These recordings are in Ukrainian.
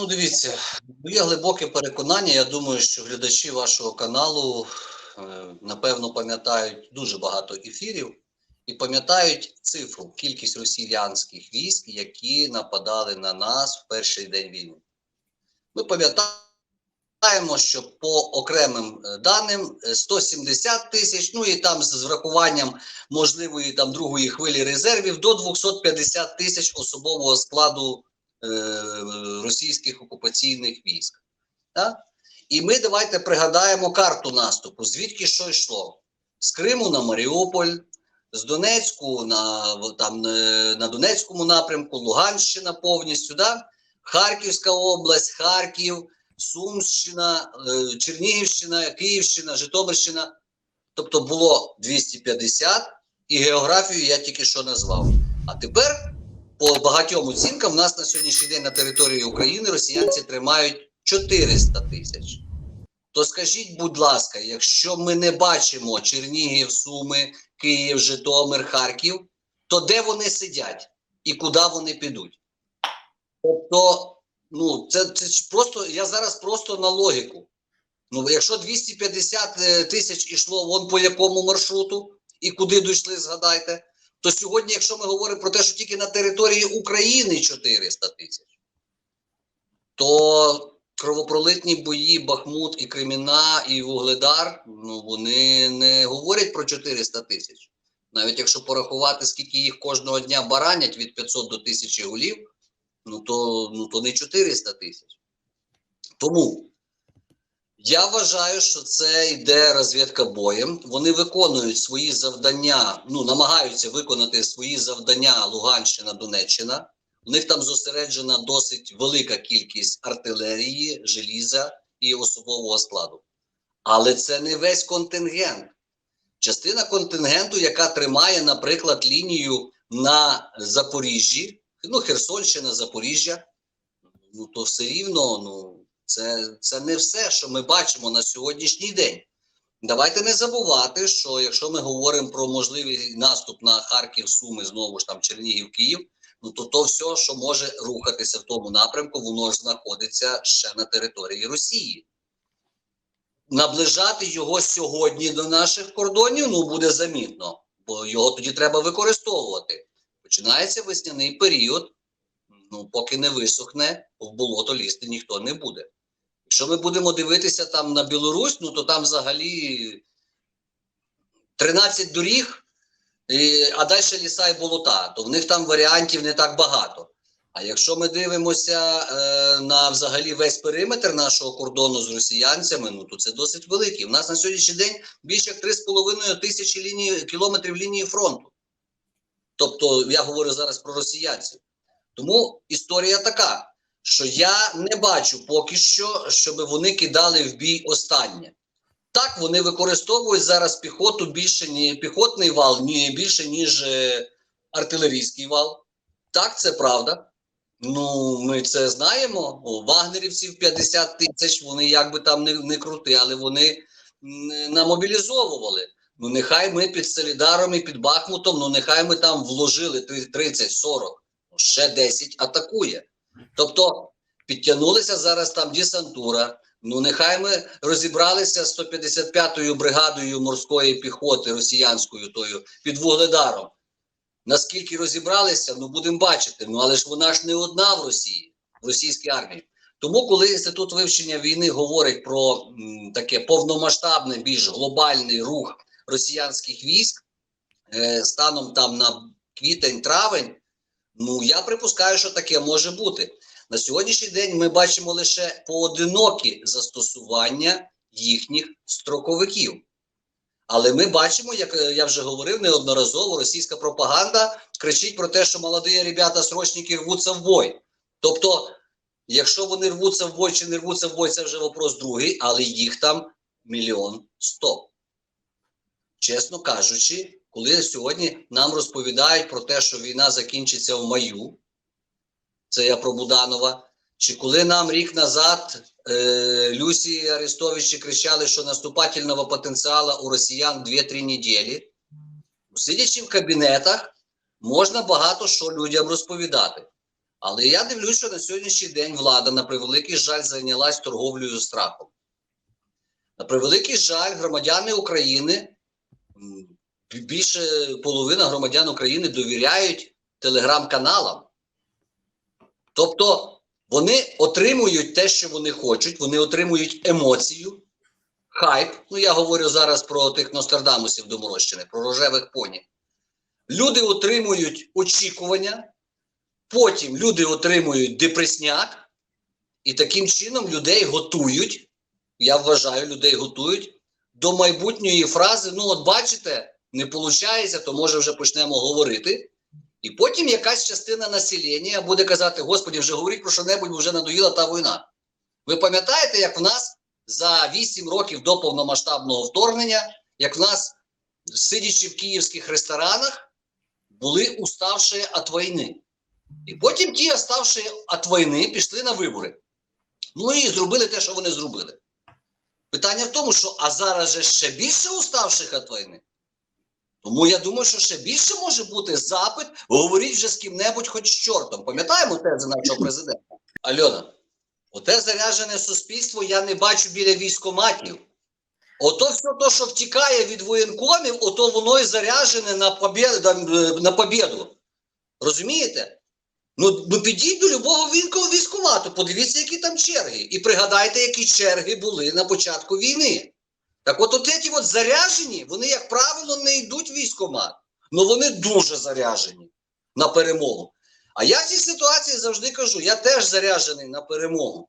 Ну, дивіться, моє глибоке переконання. Я думаю, що глядачі вашого каналу е, напевно пам'ятають дуже багато ефірів і пам'ятають цифру, кількість росіянських військ, які нападали на нас в перший день війни. Ми пам'ятаємо, що по окремим е, даним е, 170 тисяч, ну і там з врахуванням можливої там другої хвилі резервів до 250 тисяч особового складу е, російських окупаційних військ. Так? І ми давайте пригадаємо карту наступу, звідки що йшло. З Криму на Маріуполь, з Донецьку на, там, е, на Донецькому напрямку, Луганщина повністю, да? Харківська область, Харків, Сумщина, е, Чернігівщина, Київщина, Житомирщина. Тобто було 250, і географію я тільки що назвав. А тепер по багатьом оцінкам, в нас на сьогоднішній день на території України росіянці тримають 400 тисяч. То скажіть, будь ласка, якщо ми не бачимо Чернігів, Суми, Київ, Житомир, Харків, то де вони сидять і куди вони підуть? Тобто, ну, це, це просто я зараз просто на логіку. Ну, якщо 250 е, тисяч ішло вон по якому маршруту і куди дійшли, згадайте, то сьогодні, якщо ми говоримо про те, що тільки на території України 400 тисяч, то кровопролитні бої Бахмут і Креміна, і Вугледар, ну вони не говорять про 400 тисяч. Навіть якщо порахувати, скільки їх кожного дня баранять від 500 до 1000 голів, ну то, ну, то не 400 тисяч. Тому я вважаю, що це йде розвідка боєм. Вони виконують свої завдання, ну намагаються виконати свої завдання Луганщина, Донеччина. У них там зосереджена досить велика кількість артилерії, желіза і особового складу. Але це не весь контингент. Частина контингенту, яка тримає, наприклад, лінію на Запоріжжі, ну, Херсонщина, Запоріжжя, ну то все рівно, ну, це, це не все, що ми бачимо на сьогоднішній день. Давайте не забувати, що якщо ми говоримо про можливий наступ на Харків, Суми, знову ж там Чернігів, Київ, ну то то все, що може рухатися в тому напрямку, воно ж знаходиться ще на території Росії. Наближати його сьогодні до наших кордонів ну буде замітно, бо його тоді треба використовувати. Починається весняний період. Ну, поки не висохне, в болото лізти ніхто не буде. Якщо ми будемо дивитися там на Білорусь, ну то там взагалі 13 доріг, і, а далі ліса і болота, то в них там варіантів не так багато. А якщо ми дивимося е, на взагалі весь периметр нашого кордону з росіянцями, ну то це досить великий. У нас на сьогоднішній день більше як 3,5 тисячі лінії, кілометрів лінії фронту. Тобто я говорю зараз про росіянців. Тому історія така, що я не бачу поки що, щоб вони кидали в бій останнє. Так, вони використовують зараз піхоту більше ні піхотний вал, ні більше, ніж е, артилерійський вал. Так, це правда. Ну, ми це знаємо. У вагнерівців 50 тисяч, вони як би там не, не крути, але вони намобілізовували. Ну, нехай ми під Солідаром і під Бахмутом, ну нехай ми там вложили 30-40 ще 10 атакує. Тобто підтягнулися зараз там десантура. Ну, нехай ми розібралися з 155-ю бригадою морської піхоти росіянською тою під Вугледаром. Наскільки розібралися, ну будемо бачити. Ну але ж вона ж не одна в Росії, в російській армії. Тому, коли інститут вивчення війни говорить про м, таке повномасштабний, більш глобальний рух росіянських військ е, станом там на квітень-травень, Ну, я припускаю, що таке може бути. На сьогоднішній день ми бачимо лише поодинокі застосування їхніх строковиків. Але ми бачимо, як е, я вже говорив неодноразово, російська пропаганда кричить про те, що молоді ребята, срочники рвуться в бой. Тобто, якщо вони рвуться в бой чи не рвуться в бой, це вже вопрос другий, але їх там мільйон сто. Чесно кажучи, коли сьогодні нам розповідають про те, що війна закінчиться в маю, це я про Буданова. Чи коли нам рік назад е, Люсі Арестовичі кричали, що наступательного потенціалу у росіян 2-3 неділі, сидячи в кабінетах, можна багато що людям розповідати. Але я дивлюсь, що на сьогоднішній день влада на превеликий жаль зайнялась торговлею страхом. На превеликий жаль, громадяни України, більше половина громадян України довіряють телеграм-каналам. Тобто вони отримують те, що вони хочуть, вони отримують емоцію, хайп. Ну, я говорю зараз про тих Нострадамусів доморощених, про рожевих поні. Люди отримують очікування, потім люди отримують депресняк, і таким чином людей готують. Я вважаю, людей готують до майбутньої фрази. Ну, от бачите, не виходить, то може вже почнемо говорити. І потім якась частина населення буде казати: Господі, вже говоріть про що-небудь, вже надоїла та війна. Ви пам'ятаєте, як в нас за 8 років до повномасштабного вторгнення, як в нас, сидячи в київських ресторанах, були уставші від війни. І потім ті, оставші від війни, пішли на вибори. Ну і зробили те, що вони зробили. Питання в тому, що а зараз же ще більше уставших від війни. Тому я думаю, що ще більше може бути запит, говоріть вже з ким-небудь, хоч з чортом. Пам'ятаємо тези нашого президента? Альона, оте заряджене суспільство я не бачу біля військоматів. Ото все то, що втікає від воєнкомів, ото воно і заряджене на побєду. На побєду. Розумієте? Ну, ну підіть до любого військового військомату, подивіться, які там черги. І пригадайте, які черги були на початку війни. Так от, от ці от заряжені, вони, як правило, не йдуть в військкомат. Ну вони дуже заряжені на перемогу. А я в цій ситуації завжди кажу: я теж заряджений на перемогу.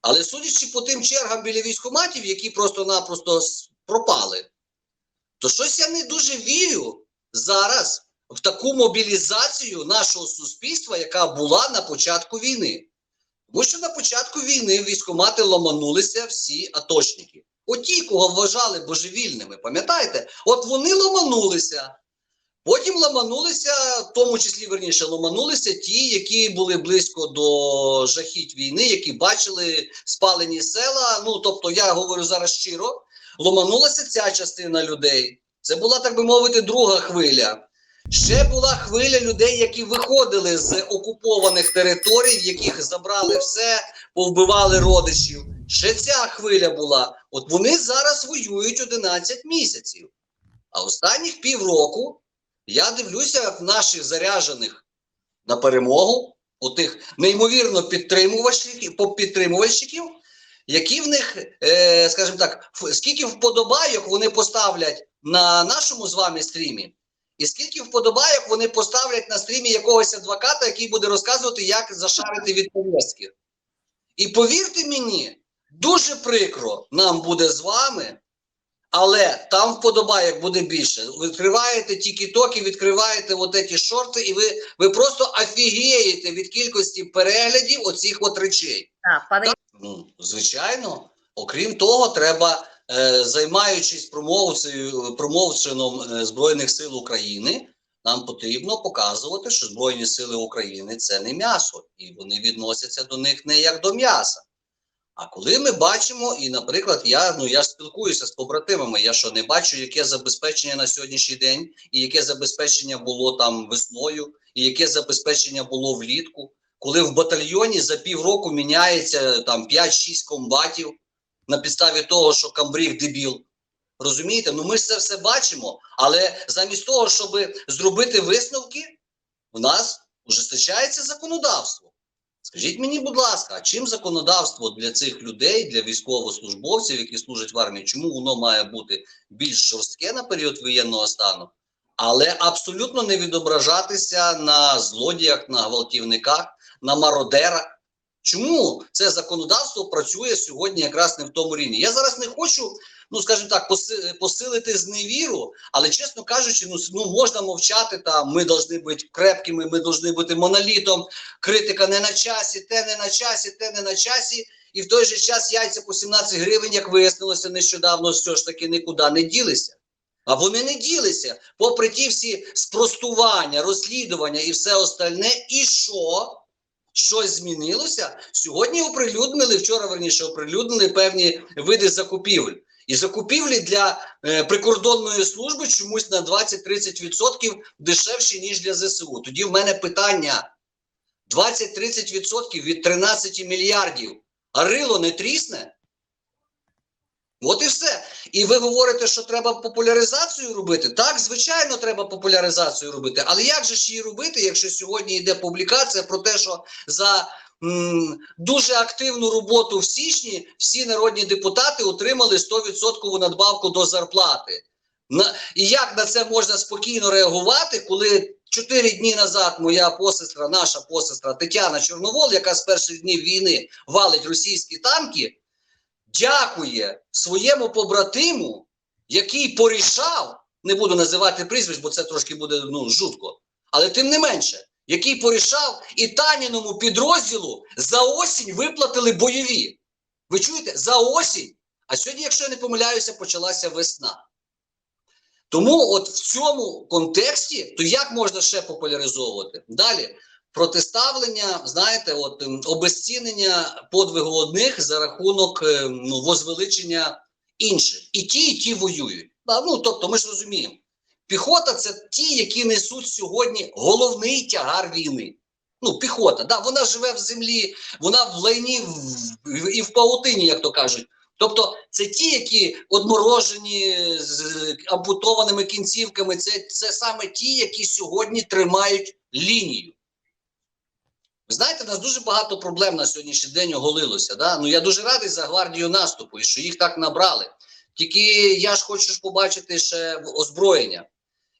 Але судячи по тим чергам біля військкоматів, які просто-напросто пропали, то щось я не дуже вірю зараз в таку мобілізацію нашого суспільства, яка була на початку війни. Тому що на початку війни в військкомати ломанулися всі аточники. Оті, кого вважали божевільними, пам'ятаєте? От вони ломанулися. Потім ламанулися, в тому числі верніше, ломанулися ті, які були близько до жахіть війни, які бачили спалені села. Ну тобто, я говорю зараз щиро, ломанулася ця частина людей. Це була, так би мовити, друга хвиля. Ще була хвиля людей, які виходили з окупованих територій, в яких забрали все, повбивали родичів. Ще ця хвиля була. От вони зараз воюють 11 місяців. А останніх півроку я дивлюся в наших заряджених на перемогу, у тих неймовірно підтримувальщиків, які в них, е, скажімо так, скільки вподобайок вони поставлять на нашому з вами стрімі, і скільки вподобайок вони поставлять на стрімі якогось адвоката, який буде розказувати, як зашарити від повістки. І повірте мені, дуже прикро нам буде з вами, але там вподобайок буде більше. Відкриваєте тік-токи, відкриваєте от ці шорти, і ви, ви просто офігієте від кількості переглядів оцих от речей. Так, пане Ну, звичайно. Окрім того, треба, е, займаючись промовцею, промовчином е, Збройних сил України, нам потрібно показувати, що Збройні сили України це не м'ясо, і вони відносяться до них не як до м'яса. А коли ми бачимо, і, наприклад, я ну я спілкуюся з побратимами, я що не бачу, яке забезпечення на сьогоднішній день, і яке забезпечення було там весною, і яке забезпечення було влітку коли в батальйоні за півроку міняється там 5-6 комбатів на підставі того, що камбриг дебіл. Розумієте? Ну ми ж це все бачимо, але замість того, щоб зробити висновки, у нас ужесточається законодавство. Скажіть мені, будь ласка, а чим законодавство для цих людей, для військовослужбовців, які служать в армії, чому воно має бути більш жорстке на період воєнного стану, але абсолютно не відображатися на злодіях, на гвалтівниках, на мародерах? Чому це законодавство працює сьогодні якраз не в тому рівні? Я зараз не хочу, ну скажімо так, поси- посилити зневіру, але чесно кажучи, ну, ну можна мовчати там. Ми повинні бути крепкими, ми повинні бути монолітом. Критика не на часі, те не на часі, те не на часі. І в той же час яйця по 17 гривень, як вияснилося нещодавно, все ж таки нікуди не ділися. А вони не ділися, попри ті всі спростування, розслідування і все остальне. І що? Щось змінилося? Сьогодні оприлюднили, вчора верніше оприлюднили певні види закупівель. І закупівлі для е, прикордонної служби чомусь на 20-30% дешевші, ніж для ЗСУ. Тоді в мене питання: 20-30% від 13 мільярдів. А рило не трісне? От і все. І ви говорите, що треба популяризацію робити. Так, звичайно, треба популяризацію робити. Але як же ж її робити, якщо сьогодні йде публікація про те, що за м, дуже активну роботу в січні всі народні депутати отримали 100% надбавку до зарплати? На, і як на це можна спокійно реагувати, коли чотири дні назад моя посестра, наша посестра Тетяна Чорновол, яка з перших днів війни валить російські танки, дякує своєму побратиму, який порішав, не буду називати прізвищ, бо це трошки буде ну, жутко, але тим не менше, який порішав і Таніному підрозділу за осінь виплатили бойові. Ви чуєте? За осінь. А сьогодні, якщо я не помиляюся, почалася весна. Тому, от в цьому контексті, то як можна ще популяризовувати? Далі протиставлення, знаєте, от ем, обезцінення подвигу одних за рахунок е, ну, возвеличення інших. І ті, і ті воюють. Ну, тобто, ми ж розуміємо, піхота це ті, які несуть сьогодні головний тягар війни. Ну, піхота, да, вона живе в землі, вона в лайні в, і в паутині, як то кажуть. Тобто це ті, які одморожені з ампутованими кінцівками, це, це саме ті, які сьогодні тримають лінію. Знаєте, у нас дуже багато проблем на сьогоднішній день оголилося. Да? Ну я дуже радий за гвардію наступу і що їх так набрали. Тільки я ж хочу побачити ще озброєння.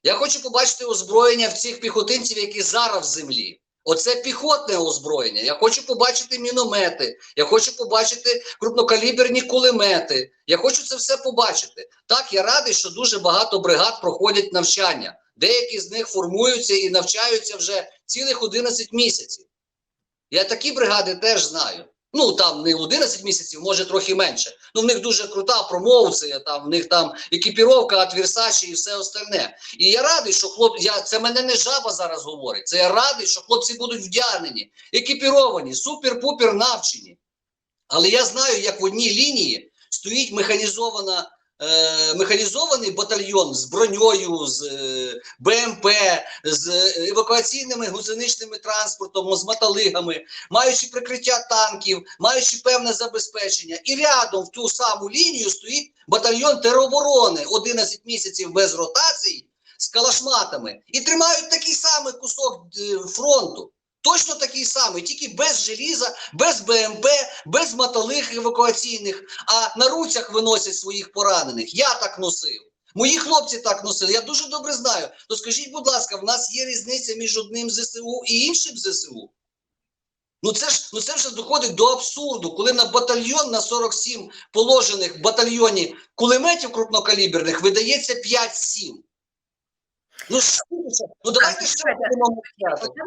Я хочу побачити озброєння в цих піхотинців, які зараз в землі. Оце піхотне озброєння. Я хочу побачити міномети, я хочу побачити крупнокаліберні кулемети. Я хочу це все побачити. Так, я радий, що дуже багато бригад проходять навчання. Деякі з них формуються і навчаються вже цілих 11 місяців. Я такі бригади теж знаю. Ну там не 11 місяців, може трохи менше. Ну в них дуже крута промоуція, там в них там екіпіровка від і все остальне. І я радий, що хлопці, я це мене не жаба зараз говорить. Це я радий, що хлопці будуть вдягнені, екіпіровані, супер-пупер навчені. Але я знаю, як в одній лінії стоїть механізована. Е, Механізований батальйон з броньою, з е, БМП, з евакуаційними гусеничними транспортом, з металигами, маючи прикриття танків, маючи певне забезпечення. І рядом в ту саму лінію стоїть батальйон тероборони 11 місяців без ротацій з калашматами і тримають такий самий кусок е, фронту. Точно такий самий, тільки без желіза, без БМП, без металих евакуаційних, а на руцях виносять своїх поранених. Я так носив. Мої хлопці так носили. Я дуже добре знаю. То скажіть, будь ласка, в нас є різниця між одним ЗСУ і іншим ЗСУ? Ну це ж ну це вже доходить до абсурду, коли на батальйон на 47 положених в батальйоні кулеметів крупнокаліберних видається 5-7. Ну що? Ну давайте ще будемо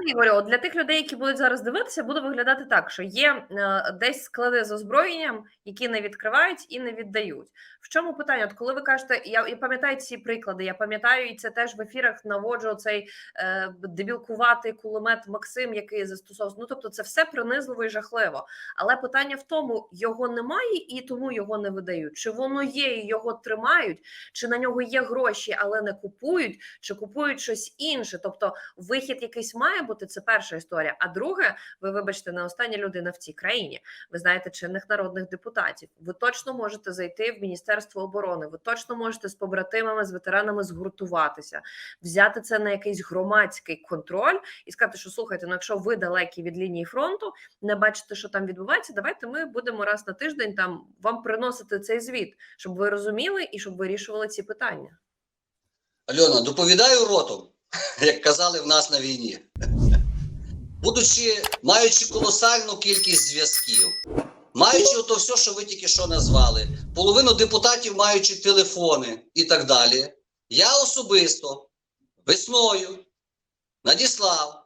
я говорю, от для тих людей, які будуть зараз дивитися, буде виглядати так, що є е, десь склади з озброєнням, які не відкривають і не віддають. В чому питання? От коли ви кажете, я, я пам'ятаю ці приклади, я пам'ятаю, і це теж в ефірах наводжу цей е, дебілкуватий кулемет Максим, який застосовував. Ну тобто, це все принизливо і жахливо. Але питання в тому, його немає і тому його не видають. Чи воно є і його тримають, чи на нього є гроші, але не купують, чи купують щось інше. Тобто, вихід якийсь має бути. Це перша історія. А друге, ви вибачте, не остання людина в цій країні. Ви знаєте чинних народних депутатів. Ви точно можете зайти в Міністерство оборони. Ви точно можете з побратимами, з ветеранами згуртуватися, взяти це на якийсь громадський контроль і сказати, що слухайте, ну якщо ви далекі від лінії фронту, не бачите, що там відбувається. Давайте ми будемо раз на тиждень там вам приносити цей звіт, щоб ви розуміли і щоб вирішували ці питання. Альона, доповідаю ротом, як казали в нас на війні. Будучи, маючи колосальну кількість зв'язків, маючи ото все, що ви тільки що назвали, половину депутатів маючи телефони і так далі, я особисто весною надіслав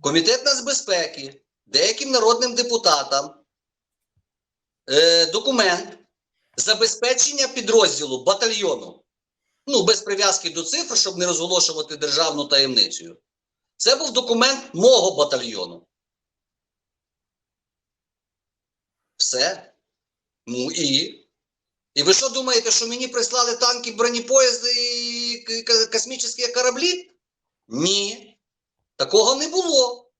Комітет нацбезпеки деяким народним депутатам е, документ забезпечення підрозділу батальйону ну, без прив'язки до цифр, щоб не розголошувати державну таємницю. Це був документ мого батальйону. Все. Ну і. І ви що думаєте, що мені прислали танки, бронепоїзди і космічні кораблі? Ні. Такого не було.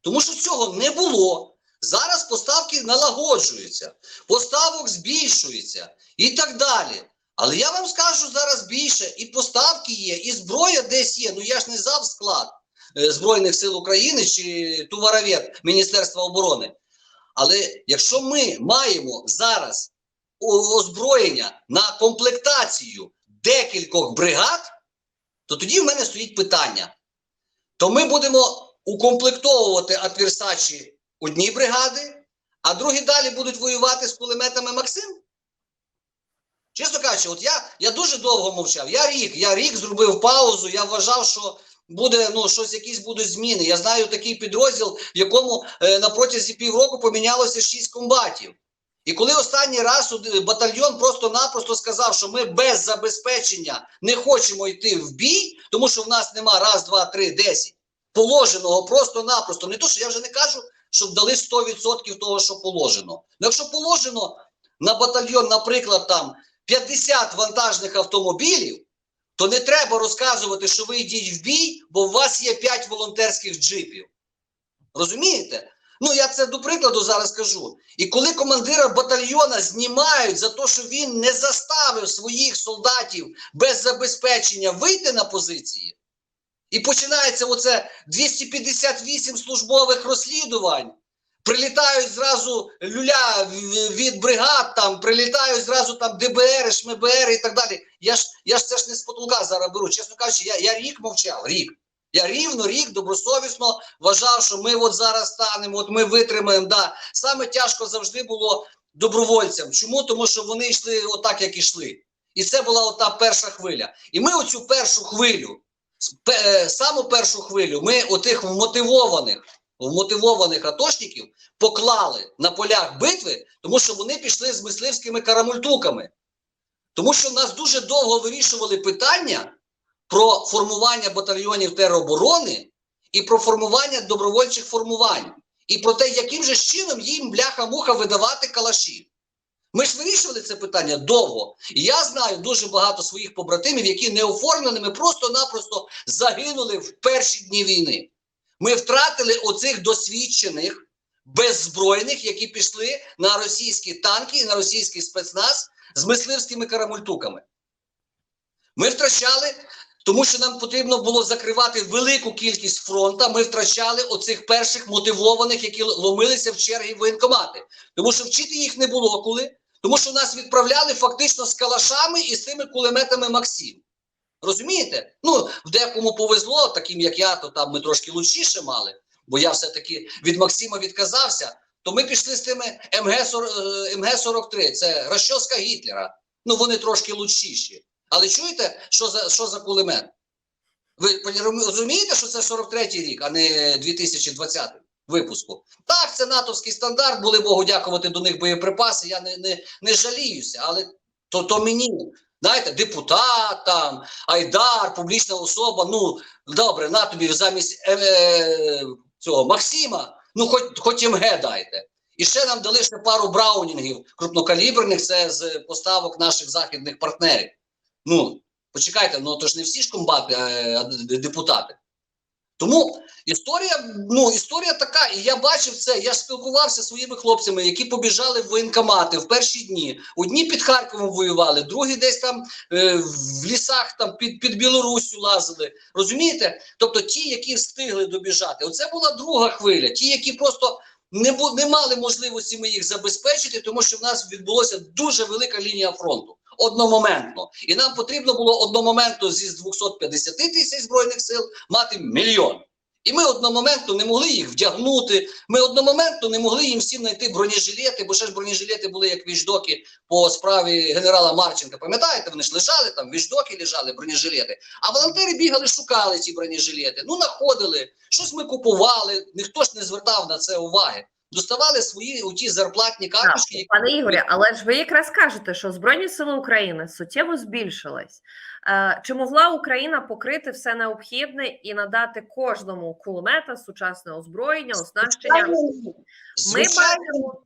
Тому що цього не було. Зараз поставки налагоджуються, поставок збільшується і так далі. Але я вам скажу зараз більше: і поставки є, і зброя десь є. Ну я ж не зав склад е, Збройних сил України чи товаровед Міністерства оборони. Але якщо ми маємо зараз озброєння на комплектацію декількох бригад, то тоді в мене стоїть питання. То ми будемо укомплектовувати адверсачі одні бригади, а другі далі будуть воювати з кулеметами Максим? Чесно кажучи, от я, я дуже довго мовчав. Я рік, я рік зробив паузу, я вважав, що буде ну, щось, якісь будуть зміни. Я знаю такий підрозділ, в якому е, на протязі півроку помінялося шість комбатів. І коли останній раз е, батальйон просто-напросто сказав, що ми без забезпечення не хочемо йти в бій, тому що в нас нема раз, два, три, десять положеного просто-напросто. Не то, що я вже не кажу, щоб дали 100% того, що положено. Ну, якщо положено на батальйон, наприклад, там 50 вантажних автомобілів, то не треба розказувати, що ви йдіть в бій, бо у вас є 5 волонтерських джипів. Розумієте? Ну, я це до прикладу зараз кажу. І коли командира батальйона знімають за те, що він не заставив своїх солдатів без забезпечення вийти на позиції, і починається оце 258 службових розслідувань. Прилітають зразу люля від бригад, там прилітають зразу там ДБР, ШМБР і так далі. Я ж я ж це ж не з потолка зараз беру. Чесно кажучи, я, я рік мовчав. Рік. Я рівно рік добросовісно вважав, що ми от зараз станемо, от ми витримаємо. Да. Саме тяжко завжди було добровольцям. Чому? Тому що вони йшли отак, як ішли. І це була ота перша хвиля. І ми оцю першу хвилю, е, саму першу хвилю, ми отих вмотивованих, вмотивованих атошників поклали на полях битви, тому що вони пішли з мисливськими карамультуками. Тому що в нас дуже довго вирішували питання про формування батальйонів тероборони і про формування добровольчих формувань, і про те, яким же чином їм бляха-муха видавати калаші. Ми ж вирішували це питання довго. І я знаю дуже багато своїх побратимів, які неоформленими просто-напросто загинули в перші дні війни. Ми втратили оцих досвідчених, беззбройних, які пішли на російські танки і на російський спецназ з мисливськими карамультуками. Ми втрачали, тому що нам потрібно було закривати велику кількість фронта. Ми втрачали оцих перших мотивованих, які ломилися в черги в воєнкомати. Тому що вчити їх не було коли, тому що нас відправляли фактично з калашами і з цими кулеметами Максим. Розумієте? Ну, в декому повезло, таким як я, то там ми трошки лучніше мали, бо я все-таки від Максима відказався. То ми пішли з тими МГ-43, це розчоска Гітлера. Ну, вони трошки лучшіші. Але чуєте, що за, що за кулемет? Ви розумієте, що це 43-й рік, а не 2020 випуску? Так, це натовський стандарт, були Богу дякувати до них боєприпаси. Я не, не, не жаліюся, але то, то мені, знаєте, депутат там, Айдар, публічна особа. Ну, добре, на тобі замість е, е, цього Максима, ну хоч, хоч МГ дайте. І ще нам дали ще пару браунінгів крупнокаліберних, це з поставок наших західних партнерів. Ну, почекайте, ну то ж не всі ж комбати, а депутати. Тому історія, ну, історія така, і я бачив це. Я спілкувався зі своїми хлопцями, які побіжали в воєнкомати в перші дні. Одні під Харковом воювали, другі десь там е, в лісах там під, під Білоруссю лазили. Розумієте? Тобто ті, які встигли добіжати. Оце була друга хвиля. Ті, які просто не, бу- не мали можливості ми їх забезпечити, тому що в нас відбулося дуже велика лінія фронту одномоментно. І нам потрібно було одномоментно зі 250 тисяч збройних сил мати мільйон. І ми одномоментно не могли їх вдягнути. Ми одномоментно не могли їм всім знайти бронежилети, бо ще ж бронежилети були як віждоки по справі генерала Марченка. Пам'ятаєте, вони ж лежали там, віждоки лежали, бронежилети. А волонтери бігали, шукали ці бронежилети. Ну, знаходили, щось ми купували, ніхто ж не звертав на це уваги. Доставали свої у ті зарплатні карточки, які Пане Ігорі, але ж ви якраз кажете, що Збройні сили України суттєво збільшились. Е, Чи могла Україна покрити все необхідне і надати кожному кулемета, сучасне озброєння, оснащення? Ми бачимо,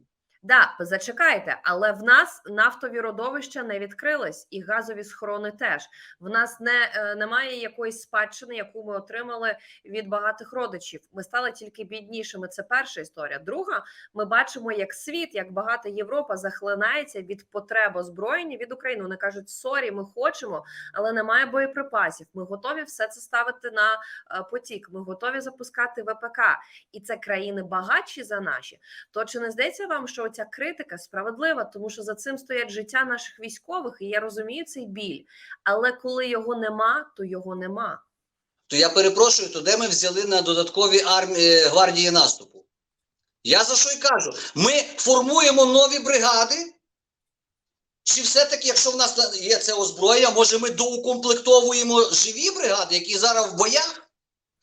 Да, зачекайте, але в нас нафтові родовища не відкрились, і газові схорони теж. В нас не е, немає якоїсь спадщини, яку ми отримали від багатих родичів. Ми стали тільки біднішими. Це перша історія. Друга, ми бачимо, як світ, як багата Європа захлинається від потреб озброєння від України. Вони кажуть, сорі, ми хочемо, але немає боєприпасів. Ми готові все це ставити на е, потік. Ми готові запускати ВПК, і це країни багатші за наші. То чи не здається вам, що ця критика справедлива, тому що за цим стоять життя наших військових, і я розумію цей біль. Але коли його нема, то його нема. То я перепрошую, то де ми взяли на додаткові армії гвардії наступу? Я за що й кажу? Ми формуємо нові бригади. Чи все-таки, якщо в нас є це озброєння, може ми доукомплектовуємо живі бригади, які зараз в боях?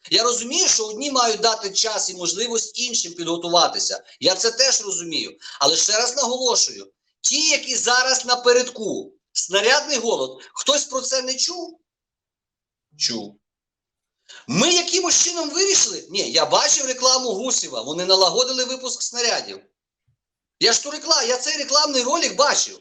Я розумію, що одні мають дати час і можливість іншим підготуватися. Я це теж розумію. Але ще раз наголошую: ті, які зараз напередку, снарядний голод, хтось про це не чув? Чув. Ми якимось чином вирішили? Ні, я бачив рекламу Гусєва. Вони налагодили випуск снарядів. Я ж ту рекламу, я цей рекламний ролик бачив.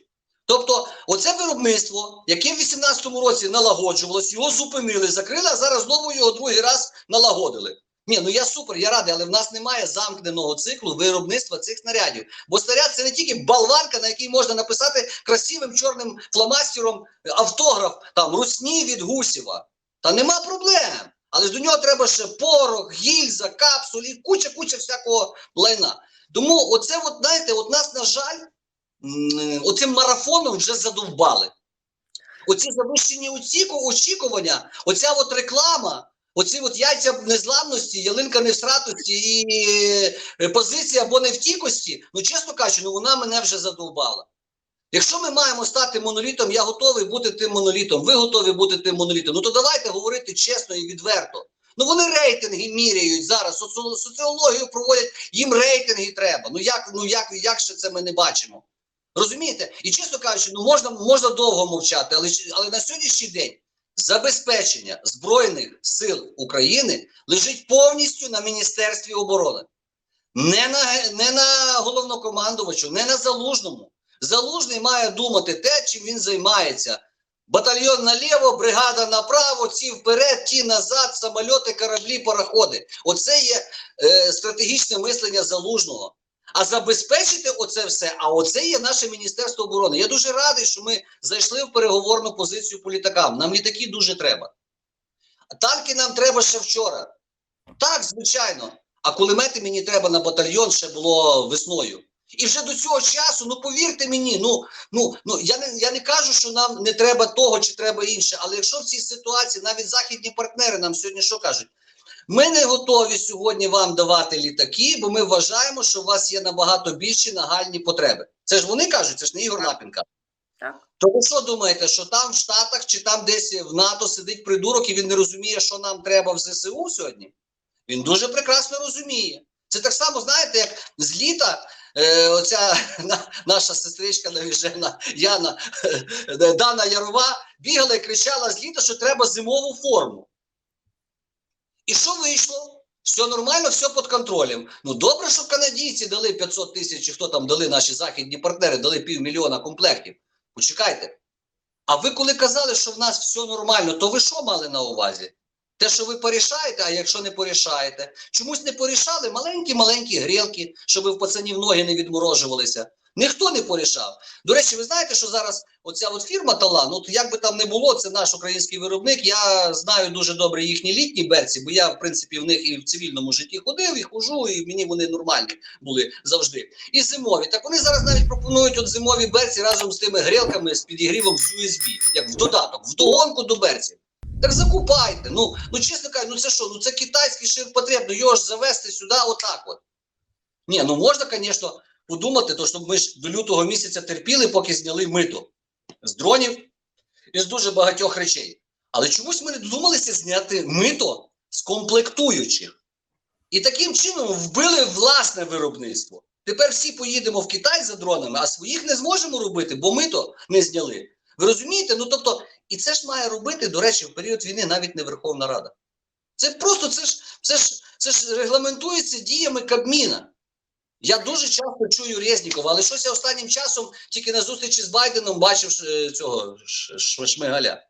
Тобто, оце виробництво, яке в 18-му році налагоджувалось, його зупинили, закрили, а зараз знову його другий раз налагодили. Ні, ну я супер, я радий, але в нас немає замкненого циклу виробництва цих снарядів. Бо снаряд це не тільки болванка, на якій можна написати красивим чорним фломастером автограф там русні від Гусєва. Та нема проблем. Але ж до нього треба ще порох, гільза, капсуль і куча-куча всякого лайна. Тому оце, от, знаєте, от нас, на жаль, оцим марафоном вже задовбали. Оці завищені очікування, оця от реклама, оці от яйця незламності, ялинка не в сратості і е, позиція або не в тікості, ну чесно кажучи, ну вона мене вже задовбала. Якщо ми маємо стати монолітом, я готовий бути тим монолітом, ви готові бути тим монолітом. Ну то давайте говорити чесно і відверто. Ну вони рейтинги міряють зараз, соціологію проводять, їм рейтинги треба. Ну як, ну як, як ще це ми не бачимо? Розумієте? І чесно кажучи, ну можна, можна довго мовчати, але, але на сьогоднішній день забезпечення Збройних сил України лежить повністю на Міністерстві оборони. Не на, не на головнокомандувачу, не на залужному. Залужний має думати те, чим він займається. Батальйон наліво, бригада направо, ці вперед, ті назад, самольоти, кораблі, пароходи. Оце є е, стратегічне мислення залужного. А забезпечити оце все, а оце є наше Міністерство оборони. Я дуже радий, що ми зайшли в переговорну позицію по літакам. Нам літаки дуже треба. Танки нам треба ще вчора. Так, звичайно. А кулемети мені треба на батальйон ще було весною. І вже до цього часу, ну повірте мені, ну ну ну я не я не кажу, що нам не треба того чи треба інше. Але якщо в цій ситуації навіть західні партнери нам сьогодні що кажуть? Ми не готові сьогодні вам давати літаки, бо ми вважаємо, що у вас є набагато більші нагальні потреби. Це ж вони кажуть, це ж не Ігор Лапін каже. Так. То ви що думаєте, що там в Штатах чи там десь в НАТО сидить придурок і він не розуміє, що нам треба в ЗСУ сьогодні? Він дуже прекрасно розуміє. Це так само, знаєте, як з літа е, оця на, наша сестричка навіжена Яна е, Дана Ярова бігала і кричала з літа, що треба зимову форму. І що вийшло? Все нормально, все під контролем. Ну добре, що канадійці дали 500 тисяч, хто там дали наші західні партнери, дали півмільйона комплектів. Почекайте. А ви коли казали, що в нас все нормально, то ви що мали на увазі? Те, що ви порішаєте, а якщо не порішаєте, чомусь не порішали маленькі-маленькі грілки, щоб в пацанів ноги не відморожувалися. Ніхто не порішав. До речі, ви знаєте, що зараз оця от фірма Талан, от як би там не було, це наш український виробник. Я знаю дуже добре їхні літні берці, бо я, в принципі, в них і в цивільному житті ходив, і хожу, і мені вони нормальні були завжди. І зимові. Так вони зараз навіть пропонують от зимові берці разом з тими грілками з підігрівом з USB, як в додаток, в догонку до берців. Так закупайте. Ну, ну чесно кажучи, ну це що? Ну це китайський ширпотреб, ну його ж завести сюди отак от. Ні, ну можна, звісно, подумати, то щоб ми ж до лютого місяця терпіли, поки зняли мито з дронів і з дуже багатьох речей. Але чомусь ми не додумалися зняти мито з комплектуючих. І таким чином вбили власне виробництво. Тепер всі поїдемо в Китай за дронами, а своїх не зможемо робити, бо мито не зняли. Ви розумієте? Ну тобто, і це ж має робити, до речі, в період війни навіть не Верховна Рада. Це просто це ж, це ж, це ж регламентується діями Кабміна. Я дуже часто чую Резнікова, але щось я останнім часом тільки на зустрічі з Байденом бачив е, цього Шмигаля.